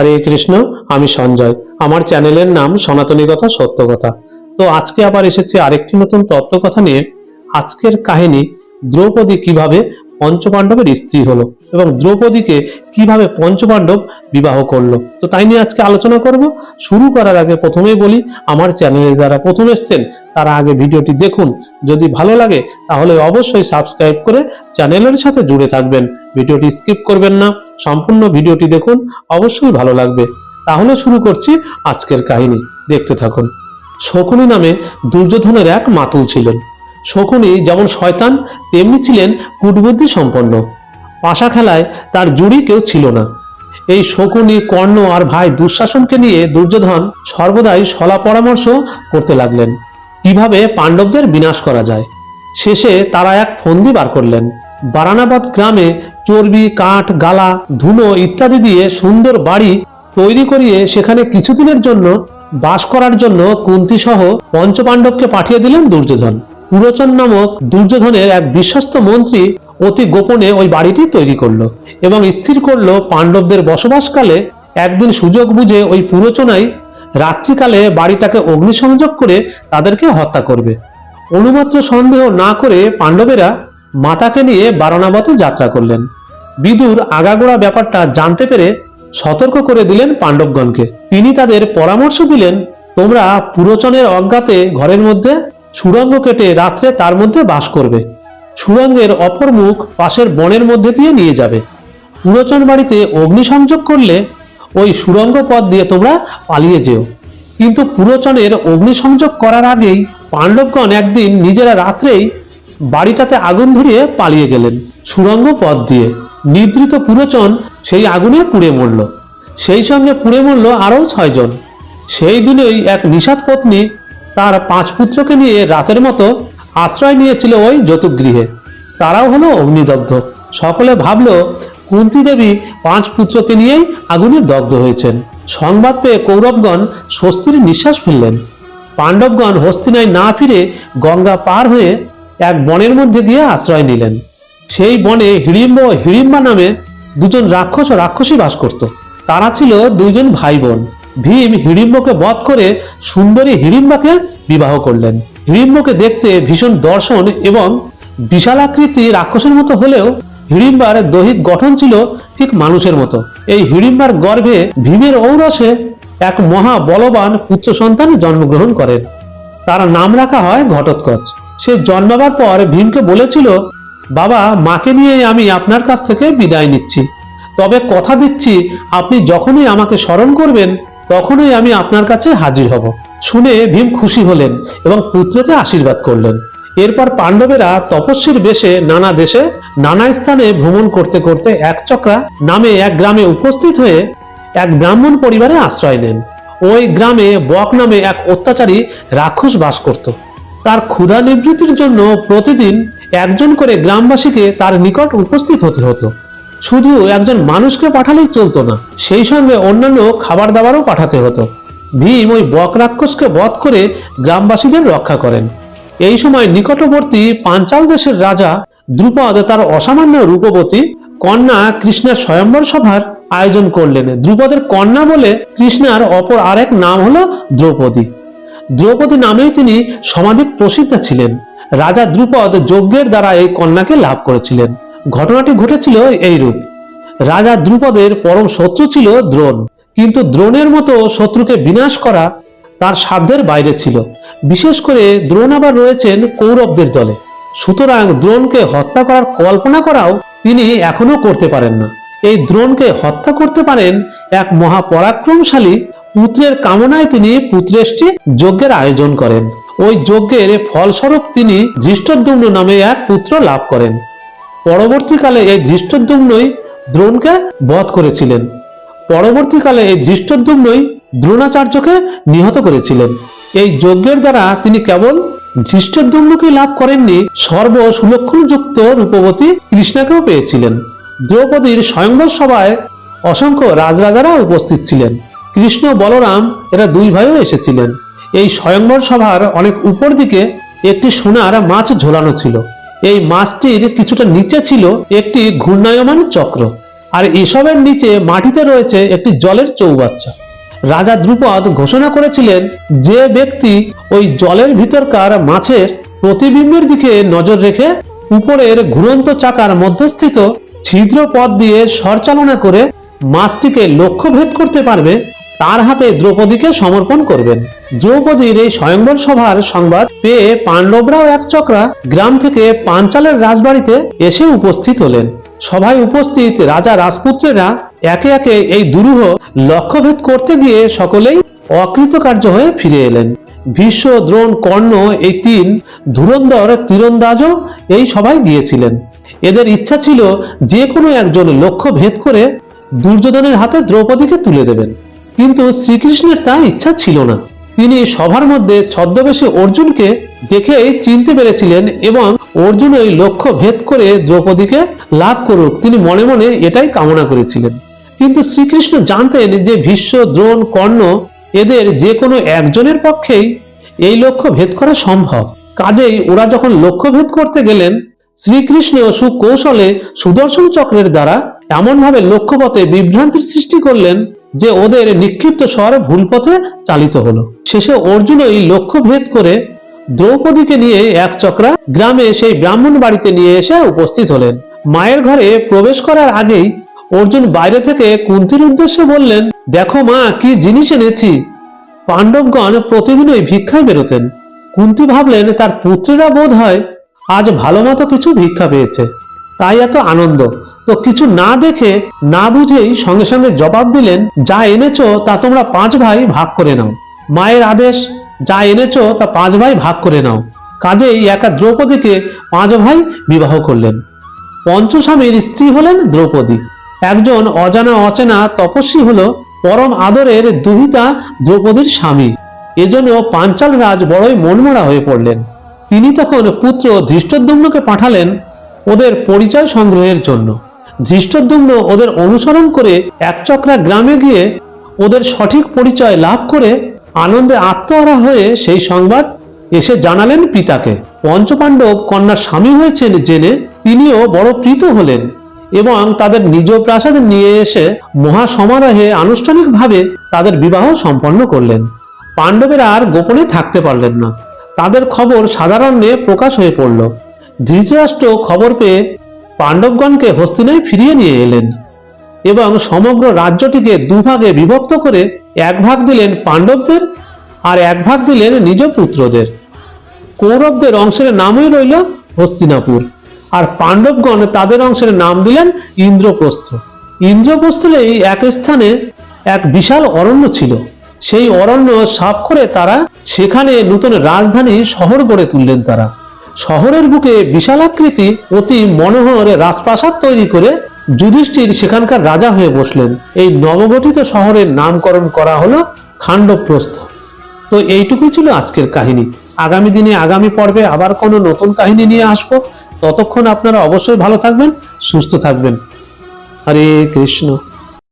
হরে কৃষ্ণ, আমি সঞ্জয়। আমার চ্যানেলের নাম সনাতনী কথা, সত্য কথা। তো আজকে আবার এসেছি আরেকটি নতুন তত্ত্ব কথা নিয়ে। আজকের কাহিনী, দ্রৌপদী কীভাবে পঞ্চপাণ্ডবের স্ত্রী হলো এবং দ্রৌপদীকে কীভাবে পঞ্চপাণ্ডব বিবাহ করল। তো তাই নিয়ে আজকে আলোচনা করব। শুরু করার আগে প্রথমেই বলি, আমার চ্যানেলে যারা প্রথম এসছেন, তারা আগে ভিডিওটি দেখুন। যদি ভালো লাগে, তাহলে অবশ্যই সাবস্ক্রাইব করে চ্যানেলের সাথে জুড়ে থাকবেন। ভিডিওটি স্কিপ করবেন না, সম্পূর্ণ ভিডিওটি দেখুন, অবশ্যই ভালো লাগবে। তাহলে শুরু করছি আজকের কাহিনী। দেখতে থাকুন। শকুনি নামে দুর্যোধনের এক মাতুল ছিলেন। শকুনি যেমন শয়তান, তেমনি ছিলেন কুটবুদ্ধি সম্পন্ন। পাশা খেলায় তার জুড়ি কেউ ছিল না। এই শকুনি, কর্ণ আর ভাই দুঃশাসনকে নিয়ে দুর্যোধন সর্বদাই সলা পরামর্শ করতে লাগলেন। কীভাবে পাণ্ডবদের বিনাশ করা যায়? শেষে তারা এক ফন্দি বার করলেন। বারানাবাদ গ্রামে চর্বি, কাঠ, গালা, ধুনো ইত্যাদি দিয়ে সুন্দর বাড়ি তৈরি করিয়ে সেখানে কিছুদিনের জন্য বাস করার জন্য কুন্তি সহ পঞ্চপাণ্ডবকে পাঠিয়ে দিলেন দুর্যোধন। পুরোচন নামক দুর্যোধনের এক বিশ্বস্ত মন্ত্রী অতি গোপনে ওই বাড়িটি তৈরি করল এবং স্থির করল পাণ্ডবদের বসবাসকালে। একদিন সুযোগ বুঝে ওই পুরোচনাই রাত্রিকালে বাড়িটাকে অগ্নিসংযোগ করে তাদেরকে হত্যা করবে। অনুমাত্র সন্দেহ না করে পাণ্ডবেরা মাতাকে নিয়ে বারণাবতে যাত্রা করলেন। বিদুর আগাগোড়া ব্যাপারটা জানতে পেরে সতর্ক করে দিলেন পাণ্ডবগণকে। তিনি তাদের পরামর্শ দিলেন, তোমরা পুরোচনের অজ্ঞাতে ঘরের মধ্যে সুড়ঙ্গ কেটে রাত্রে তার মধ্যে বাস করবে। সুড়ঙ্গের অপর মুখ পাশের বনের মধ্যে দিয়ে নিয়ে যাবে। পুরোচন বাড়িতে অগ্নিসংযোগ করলে ওই সুড়ঙ্গ পথ দিয়ে তোমরা পালিয়ে যেও। কিন্তু পুরোচনের অগ্নিসংযোগ করার আগেই পাণ্ডবগণ একদিন নিজেরা রাত্রেই বাড়িটাতে আগুন ধরিয়ে পালিয়ে গেলেন সুড়ঙ্গ পথ দিয়ে। নিদ্রিত পুরোচন সেই আগুনে পুড়ে মরল। সেই সঙ্গে পুড়ে মরল আরও ছয়জন। সেই দিনেই এক নিষাদ পত্নী তার পাঁচ পুত্রকে নিয়ে রাতের মতো আশ্রয় নিয়েছিল ওই যতুগৃহে। তারাও হলো অগ্নিদগ্ধ। সকলে ভাবল, কুন্তি দেবী পাঁচ পুত্রকে নিয়েই আগুনে দগ্ধ হয়েছেন। সংবাদ পেয়ে কৌরবগণ স্বস্তির নিঃশ্বাস ফেললেন। পাণ্ডবগণ হস্তিনায় না ফিরে গঙ্গা পার হয়ে এক বনের মধ্যে গিয়ে আশ্রয় নিলেন। সেই বনে হিড়িম্ব ও হিড়িম্বা নামে দুজন রাক্ষস ও রাক্ষসী বাস করত। তারা ছিল দুইজন ভাই বোন ভীম হিড়িম্বকে বধ করে সুন্দরী হিড়িম্বাকে বিবাহ করলেন। হিড়িম্বকে দেখতে ভীষণ দর্শন এবং বিশাল বিশালাকৃতি রাক্ষসের মতো হলেও হিড়িম্বার দৈহিক গঠন ছিল ঠিক মানুষের মতো। এই হিড়িম্বার গর্ভে ভীমের ঔরসে এক মহা বলবান পুত্র সন্তান জন্মগ্রহণ করেন তার নাম রাখা হয় ঘটোৎকচ। সে জন্মাবার পর ভীমকে বলেছিল, বাবা, মাকে নিয়ে আমি আপনার কাছ থেকে বিদায় নিচ্ছি। তবে কথা দিচ্ছি, আপনি যখনই আমাকে স্মরণ করবেন তখনই আমি আপনার কাছে হাজির হব। শুনে ভীম খুশি হলেন এবং পুত্রকে আশীর্বাদ করলেন। এরপর পাণ্ডবেরা তপস্বীর বেশে নানা দেশে, নানা স্থানে ভ্রমণ করতে করতে এক চক্রা নামে এক গ্রামে উপস্থিত হয়ে এক ব্রাহ্মণ পরিবারে আশ্রয় নেন। ওই গ্রামে বক নামে এক অত্যাচারী রাক্ষস বাস করত। তার ক্ষুধা নিবৃত্তির জন্য প্রতিদিন একজন করে গ্রামবাসীকে তার নিকট উপস্থিত হতে হতো। শুধু একজন মানুষকে পাঠালেই চলতো না, সেই সঙ্গে অন্যান্য খাবার দাবারও পাঠাতে হতো। ভীম ওই বক রাক্ষসকে বধ করে গ্রামবাসীদের রক্ষা করেন। এই সময় নিকটবর্তী পাঞ্চাল দেশের রাজা দ্রুপদ তার অসামান্য রূপবতী কন্যা কৃষ্ণের স্বয়ম্বর সভার আয়োজন করলেন। দ্রুপদের কন্যা বলে কৃষ্ণার অপর আরেক নাম হলো দ্রৌপদী। দ্রৌপদী নামেই তিনি সমাধিক প্রসিদ্ধ ছিলেন। রাজা দ্রুপদ যজ্ঞের দ্বারা এই কন্যাকে লাভ করেছিলেন। ঘটনাটি ঘটেছিল এইরূপ রাজা দ্রুপদের পরম শত্রু ছিল দ্রোণ। কিন্তু দ্রোণের মতো শত্রুকে বিনাশ করা তার সাধ্যের বাইরে ছিল। বিশেষ করে দ্রোণ আবার রয়েছেন কৌরবদের দলে। সুতরাং দ্রোণকে হত্যা করার কল্পনা করাও তিনি এখনও করতে পারেন না। এই দ্রোণকে হত্যা করতে পারেন এক মহাপরাক্রমশালী পুত্রের কামনায় তিনি পুত্রেষ্টি যজ্ঞের আয়োজন করেন। ওই যজ্ঞের ফলস্বরূপ তিনি ধৃষ্টদ্যুম্ন নামে এক পুত্র লাভ করেন। পরবর্তীকালে এই ধৃষ্টদ্যুম্নই দ্রোণকে বধ করেছিলেন। পরবর্তীকালে এই ধৃষ্টদ্যুম্নই দ্রোণাচার্যকে নিহত করেছিলেন। এই যজ্ঞের দ্বারা তিনি কেবল ধৃষ্টদ্যুম্নকে লাভ করেননি, সর্ব সুলক্ষণযুক্ত রূপবতী কৃষ্ণাকেও পেয়েছিলেন। দ্রৌপদীর স্বয়ংবর সভায় অসংখ্য রাজরাজারা উপস্থিত ছিলেন। কৃষ্ণ বলরাম এরা দুই ভাইও এসেছিলেন। এই স্বয়ংবর সভার অনেক উপর দিকে একটি সোনার মাছ ঝোলানো ছিল। এই মাছটির কিছুটা নিচে ছিল একটি ঘূর্ণায়মান চক্র, আর এসবের নিচে মাটিতে রয়েছে একটি জলের চৌবাচ্চা। রাজা দ্রুপদ ঘোষণা করেছিলেন যে ব্যক্তি ওই জলের ভিতরকার মাছের প্রতিবিম্বের দিকে নজর রেখে উপরের ঘুরন্ত চাকার মধ্যস্থিত ছিদ্র পথ দিয়ে সরচালনা করে মাছটিকে লক্ষ্যভেদ করতে পারবে তার হাতে দ্রৌপদীকে সমর্পণ করবেন। দ্রৌপদীর এই স্বয়ংবর সভার সংবাদ পেয়ে পাণ্ডবরাও এক চক্রা গ্রাম থেকে পাঞ্চালের রাজবাড়িতে এসে উপস্থিত হলেন। সভায় উপস্থিত রাজা রাজপুত্রেরা একে একে এই দুরূহ লক্ষ্যভেদ করতে গিয়ে সকলেই অকৃতকার্য হয়ে ফিরে এলেন। ভীষ্ম, দ্রোণ, কর্ণ এই তিন ধুরন্ধর তীরন্দাজও এই সভায় গিয়েছিলেন। এদের ইচ্ছা ছিল যে কোনো একজন লক্ষ্য ভেদ করে দুর্যোধনের হাতে দ্রৌপদীকে তুলে দেবেন। কিন্তু শ্রীকৃষ্ণের তা ইচ্ছা ছিল না। তিনি সভার মধ্যে ছদ্মবেশে অর্জুনকে দেখে চিনতে পেরেছিলেন এবং অর্জুন ওই লক্ষ্য ভেদ করে দ্রৌপদীকে লাভ করুক। তিনি মনে মনে এটাই কামনা করেছিলেন। কিন্তু শ্রীকৃষ্ণ জানতেন যে ভীষ্ম, দ্রোণ, কর্ণ এদের যে কোনো একজনের পক্ষেই এই লক্ষ্য ভেদ করা সম্ভব। কাজেই ওরা যখন লক্ষ্য ভেদ করতে গেলেন, শ্রীকৃষ্ণ সুকৌশলে সুদর্শন চক্রের দ্বারা এমনভাবে লক্ষ্যপথে বিভ্রান্তির সৃষ্টি করলেন যে ওদের নিক্ষিপ্ত স্বর ভুল পথে চালিত হলো। শেষে অর্জুন এই লক্ষ্য ভেদ করে দ্রৌপদীকে নিয়ে এক চক্রা গ্রামে সেই ব্রাহ্মণ বাড়িতে নিয়ে এসে উপস্থিত হলেন। মায়ের ঘরে প্রবেশ করার আগেই অর্জুন বাইরে থেকে কুন্তির উদ্দেশ্যে বললেন, দেখো মা, কি জিনিস এনেছি। পাণ্ডবগণ প্রতিদিনই ভিক্ষায় বেরোতেন। কুন্তি ভাবলেন, তার পুত্রেরা বোধ হয় আজ ভালো মতো কিছু ভিক্ষা পেয়েছে। তাই এত আনন্দ। তো কিছু না দেখে না বুঝেই সঙ্গে সঙ্গে জবাব দিলেন, যা এনেছো তা তোমরা পাঁচ ভাই ভাগ করে নাও। মায়ের আদেশ, যা এনেছো তা পাঁচ ভাই ভাগ করে নাও। কাজেই একা দ্রৌপদীকে পাঁচ ভাই বিবাহ করলেন। পঞ্চস্বামীর স্ত্রী হলেন দ্রৌপদী। একজন অজানা অচেনা তপস্বী হল পরম আদরের দুহিতা দ্রৌপদীর স্বামী। এজন্য পাঞ্চাল রাজ বড়ই মনমরা হয়ে পড়লেন। তিনি তখন পুত্র ধৃষ্টদ্যুম্নকে পাঠালেন ওদের পরিচয় সংগ্রহের জন্য। ধৃষ্টদ্যুম্ন ওদের অনুসরণ করে একচক্রা গ্রামে গিয়ে ওদের সঠিক পরিচয় লাভ করে আনন্দে আত্মহারা হয়ে সেই সংবাদ এসে জানালেন পিতাকে। পঞ্চপাণ্ডব কন্যার স্বামী হয়েছেন জেনে তিনিও বড় প্রীত হলেন এবং তাদের নিজ প্রাসাদে নিয়ে এসে মহা সমারোহে আনুষ্ঠানিকভাবে তাদের বিবাহ সম্পন্ন করলেন। পাণ্ডবেরা আর গোপনে থাকতে পারলেন না। তাদের খবর সাধারণে প্রকাশ হয়ে পড়ল। ধৃতরাষ্ট্র খবর পেয়ে পাণ্ডবগণকে হস্তিনায় ফিরিয়ে নিয়ে এলেন এবং সমগ্র রাজ্যটিকে দুভাগে বিভক্ত করে এক ভাগ দিলেন পাণ্ডবদের আর এক ভাগ দিলেন নিজ পুত্রদের। কৌরবদের অংশের নামই রইল হস্তিনাপুর আর পাণ্ডবগণ তাদের অংশের নাম দিলেন ইন্দ্রপ্রস্থ। ইন্দ্রপ্রস্থলেই এক স্থানে এক বিশাল অরণ্য ছিল। সেই অরণ্য সাফ করে তারা সেখানে নতুন রাজধানী শহর গড়ে তুললেন তারা। শহরের বুকে বিশালাকৃতি অতি মনোহর রাজপ্রাসাদ তৈরি করে যুধিষ্ঠির সেখানকার রাজা হয়ে বসলেন। এই নবগঠিত শহরের নামকরণ করা হলো খাণ্ডপ্রস্থ। তো এইটুকুই ছিল আজকের কাহিনী। আগামী দিনে আগামী পর্বে আবার কোনো নতুন কাহিনী নিয়ে আসব। ততক্ষণ আপনারা অবশ্যই ভালো থাকবেন, সুস্থ থাকবেন। হরে কৃষ্ণ।